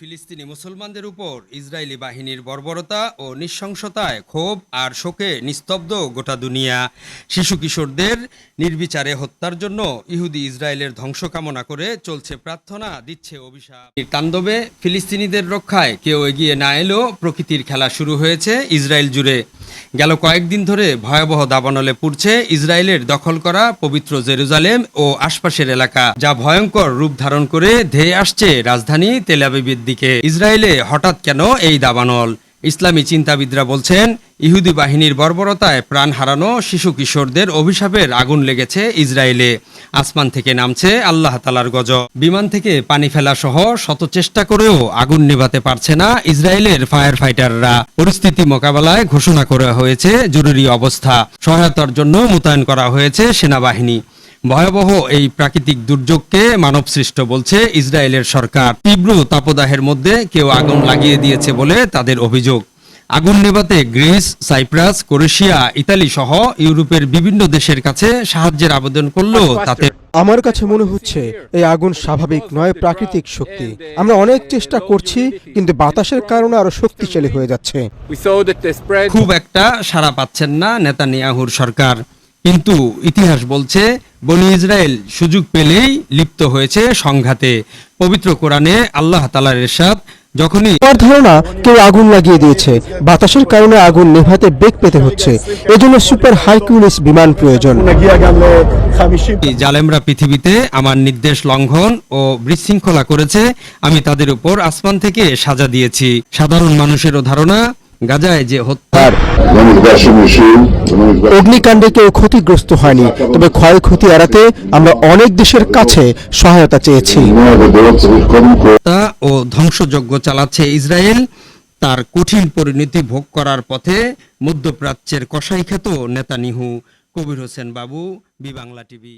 ফিলিস্তিনি মুসলমানদের উপর ইসরায়েলি বাহিনীর বর্বরতা ও নৃশংসতায় ক্ষোভ আর শোকে নিস্তব্ধ গোটা দুনিয়া। শিশু কিশোরদের নির্বিচারে হত্যার জন্য ইহুদি ইসরায়েলের ধ্বংস কামনা করে চলছে প্রার্থনা, দিচ্ছে অভিশাপ। তাণ্ডবে ফিলিস্তিনিদের রক্ষায় কেউ এগিয়ে না এলেও প্রকৃতির খেলা শুরু হয়েছে ইসরায়েল জুড়ে। গেল কয়েকদিন ধরে ভয়াবহ দাবানলে পুড়ছে ইসরায়েলের দখল করা পবিত্র জেরুজালেম ও আশপাশের এলাকা, যা ভয়ঙ্কর রূপ ধারণ করে ধেয়ে আসছে রাজধানী তেলাবিবির দিকে। ইসরায়েলে হঠাৎ কেন এই দাবানল? ইসলামী চিন্তাবিদরা বলছেন, ইহুদি বাহিনীর বর্বরতায় প্রাণ হারানো শিশু কিশোরদের অভিশাপের আগুন লেগেছে ইসরায়েলে। আসমান থেকে নামছে আল্লাহ তালার গজ বিমান থেকে পানি ফেলা সহ শত চেষ্টা করেও আগুন নেভাতে পারছে না ইসরায়েলের ফায়ার ফাইটাররা পরিস্থিতি মোকাবেলায় ঘোষণা করা হয়েছে জরুরি অবস্থা। সহায়তার জন্য মোতায়েন করা হয়েছে সেনাবাহিনী। ভয়াবহ এই প্রাকৃতিক দুর্যোগকে মানবসৃষ্ট বলছে ইসরায়েলের সরকার। তীব্র তাপদাহের মধ্যে কেউ আগুন লাগিয়ে দিয়েছে বলে তাদের অভিযোগ। আগুন নেভাতে গ্রিস সাইপ্রাস ক্রোয়েশিয়া ইতালি সহ ইউরোপের বিভিন্ন দেশের কাছে সাহায্যের আবেদন করলেও তাতে। আমার কাছে মনে হচ্ছে এই আগুন স্বাভাবিক নয় প্রাকৃতিক শক্তি। আমরা অনেক চেষ্টা করছি কিন্তু বাতাসের কারণে আরও শক্তিশালী হয়ে যাচ্ছে। খুব একটা সাড়া পাচ্ছেন না নেতানিয়াহুর সরকার। কিন্তু ইতিহাস বলছে বনি ইসরায়েল সুযোগ পেলেই লিপ্ত হয়েছে সংঘাতে। পবিত্র কোরআনে আল্লাহ তালার এরশাদ যখনই আমার ধারণা কেউ আগুন লাগিয়ে দিয়েছে বাতাসের কারণে আগুন নেভাতে বেগ পেতে হচ্ছে। এজন্য সুপার হাইকুলিস বিমান প্রয়োজন। জালেমরা পৃথিবীতে আমার নির্দেশ লঙ্ঘন ও বিশৃঙ্খলা করেছে আমি তাদের উপর আসমান থেকে সাজা দিয়েছি। সাধারণ মানুষেরও ধারণা গাজায় যে হত্যার Baixar. অগ্নিকাণ্ডে কেউ ক্ষতিগ্রস্ত হয়নি তবে ক্ষয়ক্ষতি এড়াতে আমরা অনেক দেশের কাছে সহায়তা চেয়েছি ও ধ্বংসযজ্ঞ চালাচ্ছে ইসরায়েল তার কঠিন পরিণতি ভোগ করার পথে মধ্যপ্রাচ্যের কসাই খ্যাত নেতানিহু কবির হোসেন বাবু বি বাংলা টিভি